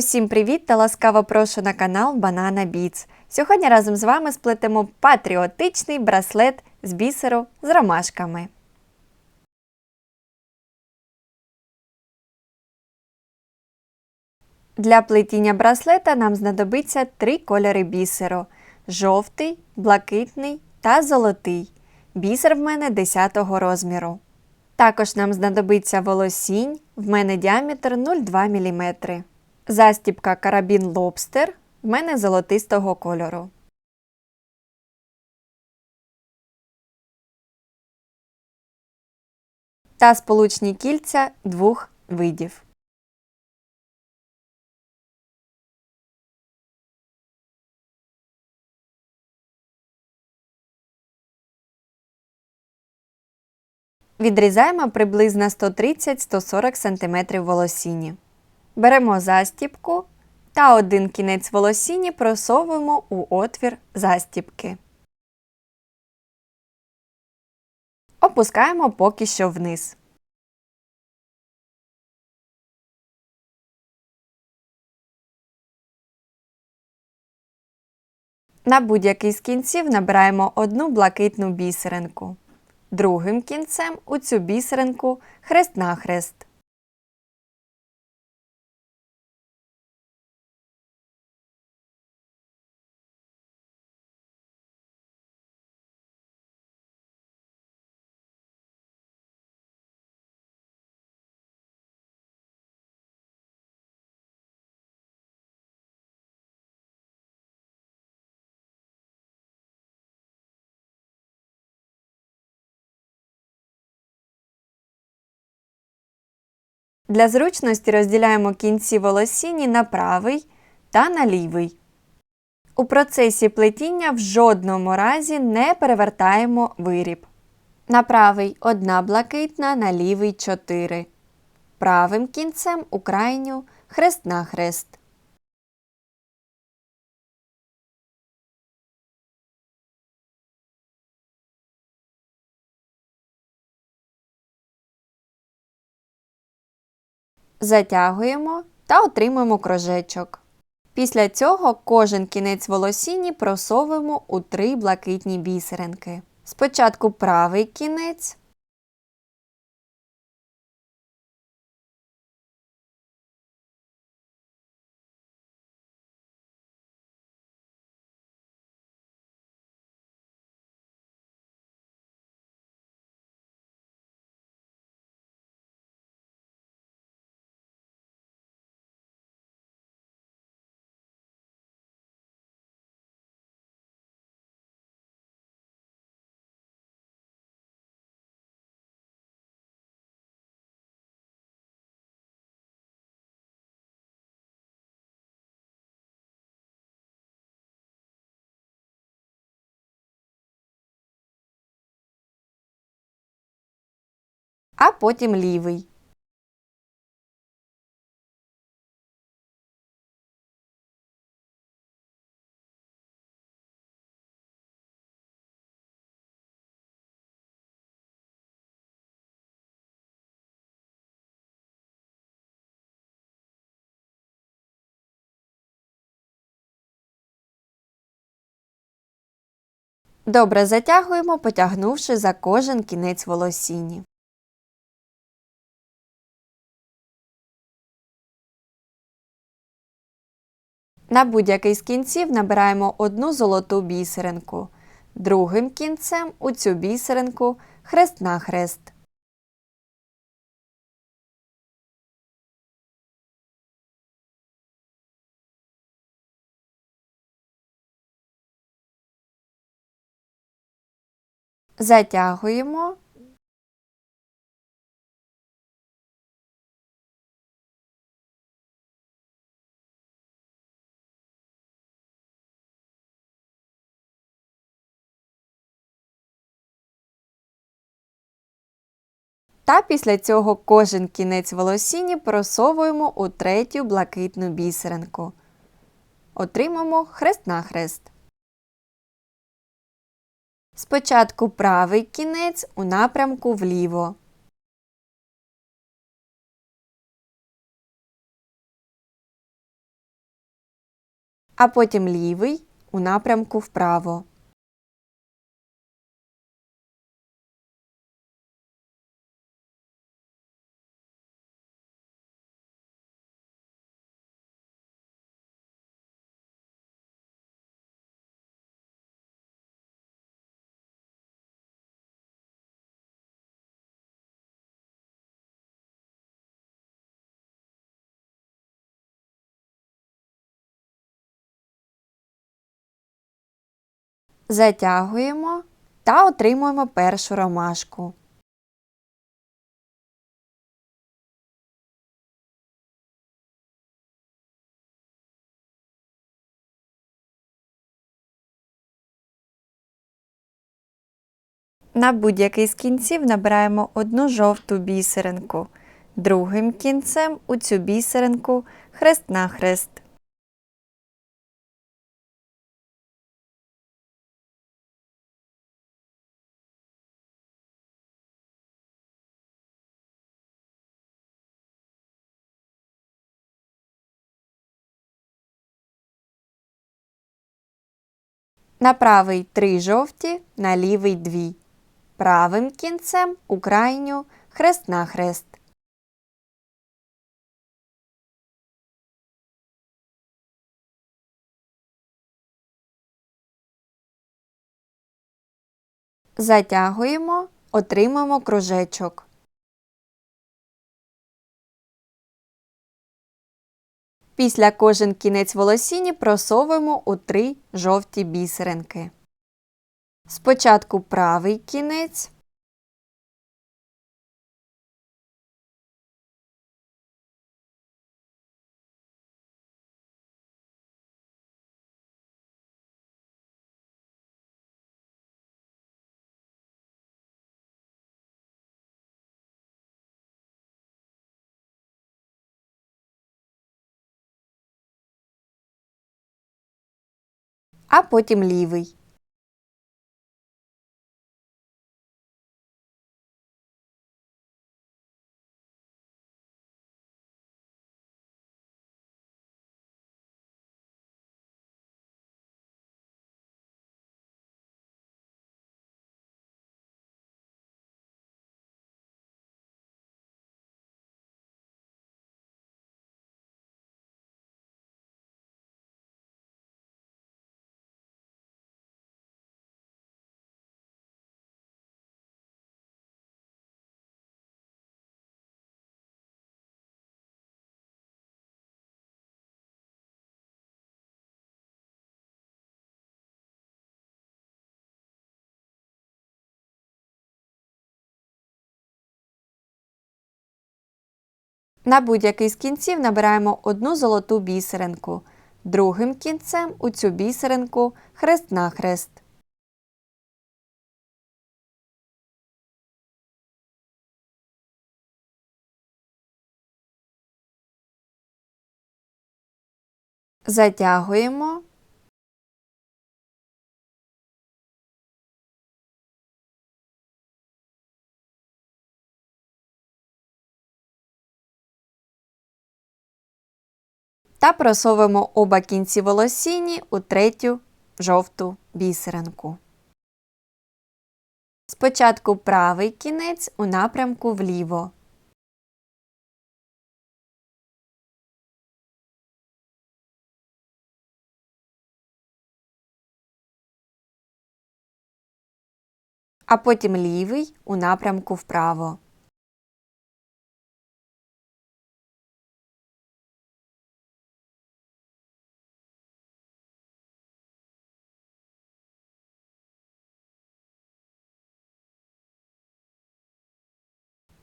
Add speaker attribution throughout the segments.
Speaker 1: Усім привіт та ласкаво прошу на канал Banana Beats. Сьогодні разом з вами сплетемо патріотичний браслет з бісеру з ромашками. Для плетіння браслета нам знадобиться три кольори бісеру: жовтий, блакитний та золотий. Бісер в мене 10 розміру. Також нам знадобиться волосінь, в мене діаметр 0,2 мм. Застібка карабін лобстер в мене золотистого кольору. Та сполучні кільця двох видів. Відрізаємо приблизно 130-140 см волосіні. Беремо застіпку та один кінець волосіні просовуємо у отвір застіпки. Опускаємо поки що вниз. На будь-який з кінців набираємо одну блакитну бісеринку. Другим кінцем у цю бісеринку хрест-нахрест. Для зручності розділяємо кінці волосіні на правий та на лівий. У процесі плетіння в жодному разі не перевертаємо виріб. На правий одна блакитна, на лівий 4. Правим кінцем у крайню хрест-нахрест. Затягуємо та отримуємо кружечок. Після цього кожен кінець волосіні просовуємо у три блакитні бісеринки. Спочатку правий кінець, а потім лівий. Добре затягуємо, потягнувши за кожен кінець волосіні. На будь-який з кінців набираємо одну золоту бісеринку. Другим кінцем у цю бісеринку хрест-нахрест. Затягуємо Та після цього кожен кінець волосіні просовуємо у третю блакитну бісеринку. Отримаємо хрест-нахрест. Спочатку правий кінець у напрямку вліво. а потім лівий у напрямку вправо. Затягуємо та отримуємо першу ромашку. На будь-який з кінців набираємо одну жовту бісеринку. Другим кінцем у цю бісеринку хрест-нахрест. На правий три жовті, на лівий дві. Правим кінцем у крайню хрест-нахрест. Затягуємо, отримуємо кружечок. Після кожен кінець волосіні просовуємо у три жовті бісеринки. Спочатку правий кінець, а потім лівий. На будь-який з кінців набираємо одну золоту бісеринку. Другим кінцем у цю бісеринку хрест-нахрест. Затягуємо. Та просовуємо оба кінці волосіні у третю жовту бісеринку. Спочатку правий кінець у напрямку вліво. А потім лівий у напрямку вправо.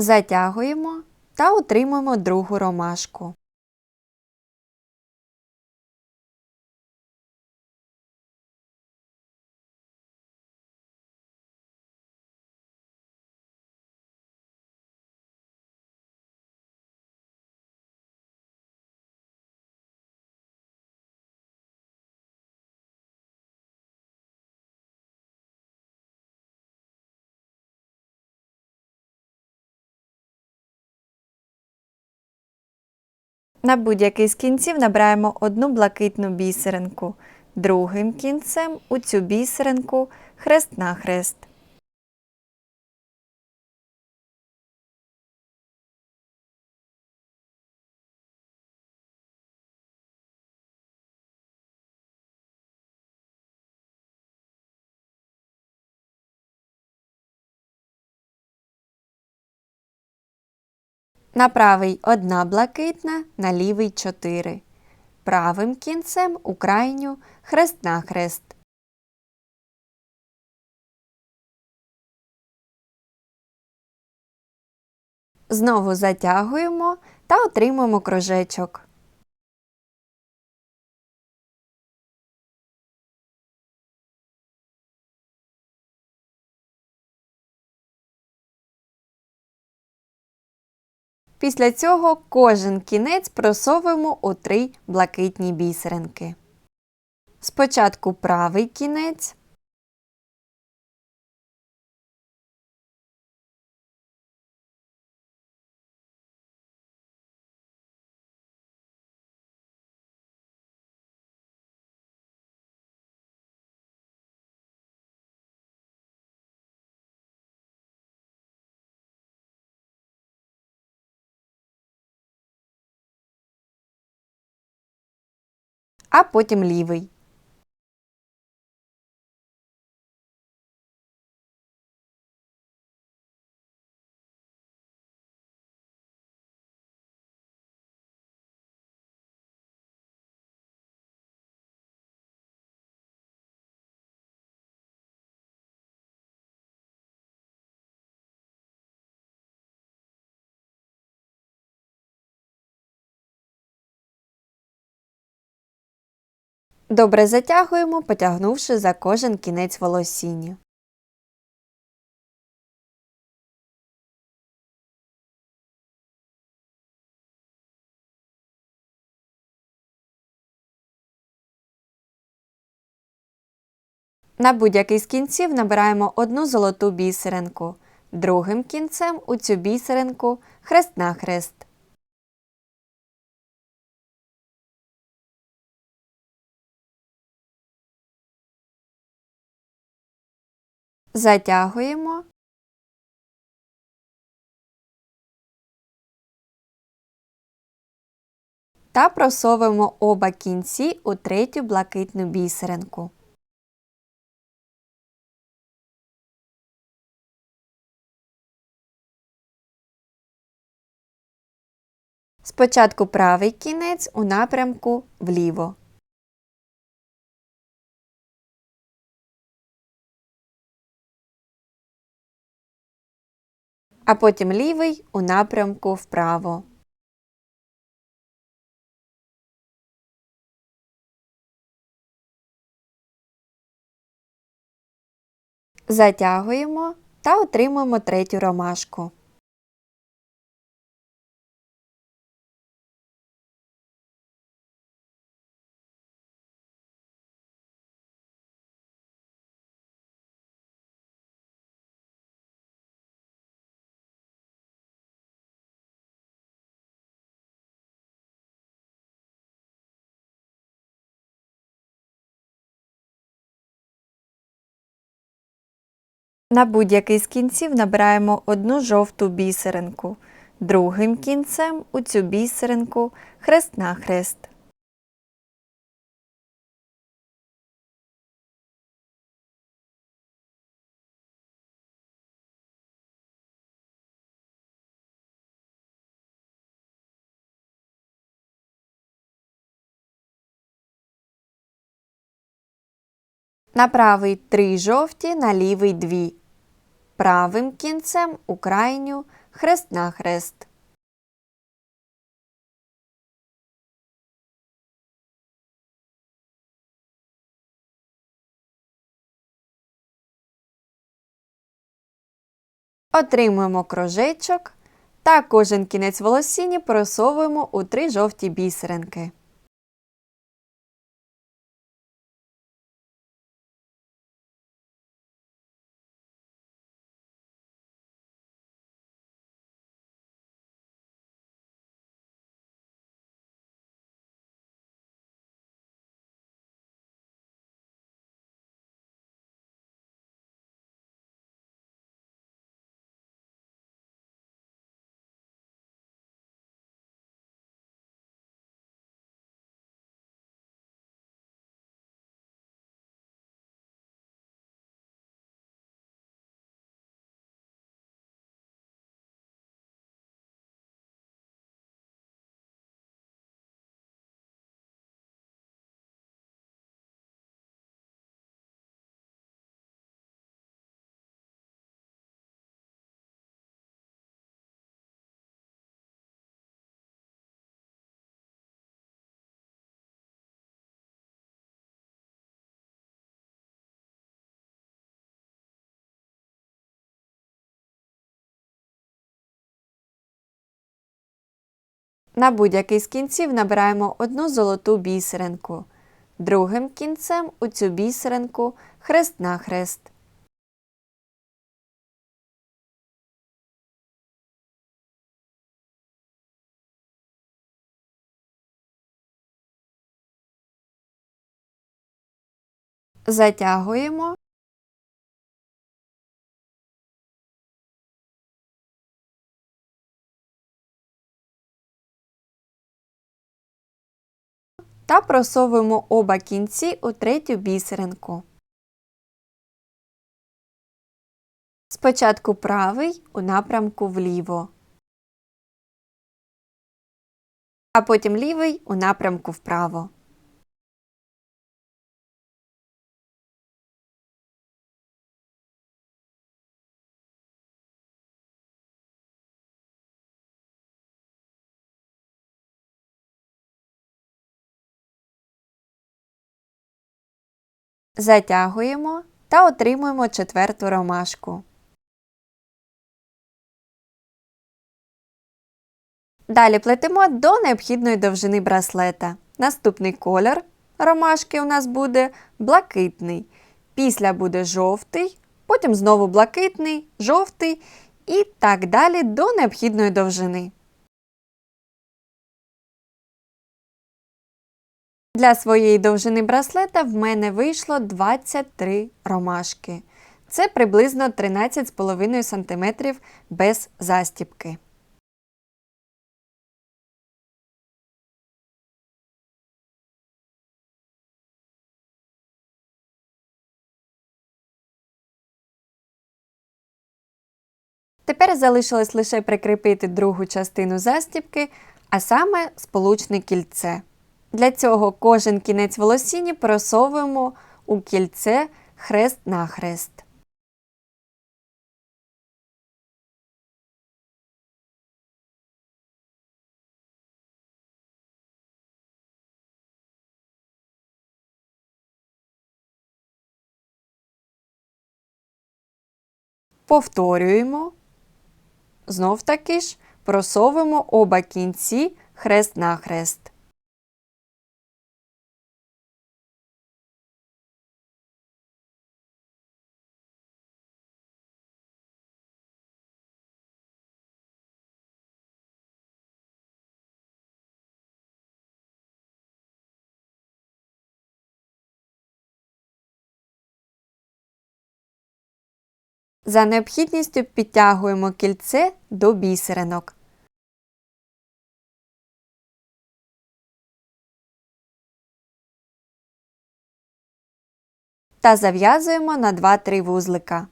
Speaker 1: Затягуємо та отримуємо другу ромашку. На будь-який з кінців набираємо одну блакитну бісеринку, другим кінцем у цю бісеринку хрест-нахрест. На правий одна блакитна, на лівий чотири. Правим кінцем у крайню хрест-нахрест. Знову затягуємо та отримуємо кружечок. Після цього кожен кінець просовуємо у три блакитні бісеринки. Спочатку правий кінець, а потім лівий. Добре затягуємо, потягнувши за кожен кінець волосіння. На будь-який з кінців набираємо одну золоту бісеринку, другим кінцем у цю бісеринку хрест-нахрест. Затягуємо. Та просовуємо оба кінці у третю блакитну бісеринку. Спочатку правий кінець у напрямку вліво. А потім лівий у напрямку вправо. Затягуємо та отримуємо третю ромашку. На будь-який з кінців набираємо одну жовту бісеринку, другим кінцем у цю бісеринку хрест-нахрест. На правий три жовті, на лівий дві. Правим кінцем у крайню хрест-нахрест. Отримуємо кружечок та кожен кінець волосіні просовуємо у три жовті бісеринки. На будь-який з кінців набираємо одну золоту бісеринку. Другим кінцем у цю бісеринку хрест-нахрест. Затягуємо та просовуємо оба кінці у третю бісеринку. Спочатку правий у напрямку вліво, а потім лівий у напрямку вправо. Затягуємо та отримуємо четверту ромашку. Далі плетемо до необхідної довжини браслета. Наступний колір ромашки у нас буде блакитний. Після буде жовтий, потім знову блакитний, жовтий і так далі до необхідної довжини. Для своєї довжини браслета в мене вийшло 23 ромашки. Це приблизно 13,5 см без застіпки. Тепер залишилось лише прикріпити другу частину застіпки, а саме сполучне кільце. Для цього кожен кінець волосіні просовуємо у кільце хрест-нахрест. Повторюємо. Знов таки ж просовуємо оба кінці хрест-нахрест. За необхідністю підтягуємо кільце до бісеринок. Та зав'язуємо на 2-3 вузлика.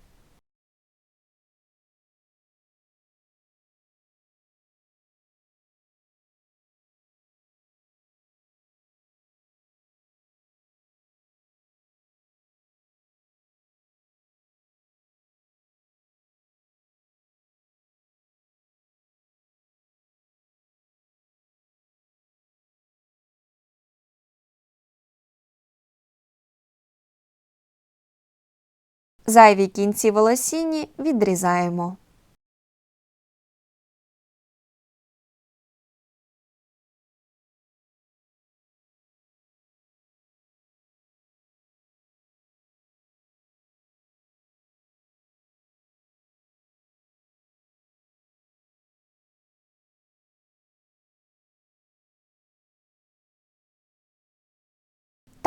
Speaker 1: Зайві кінці волосіні відрізаємо.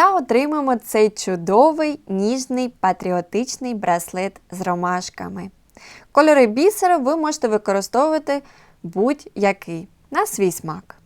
Speaker 1: Та отримаємо цей чудовий ніжний патріотичний браслет з ромашками. Кольори бісеру ви можете використовувати будь-який на свій смак.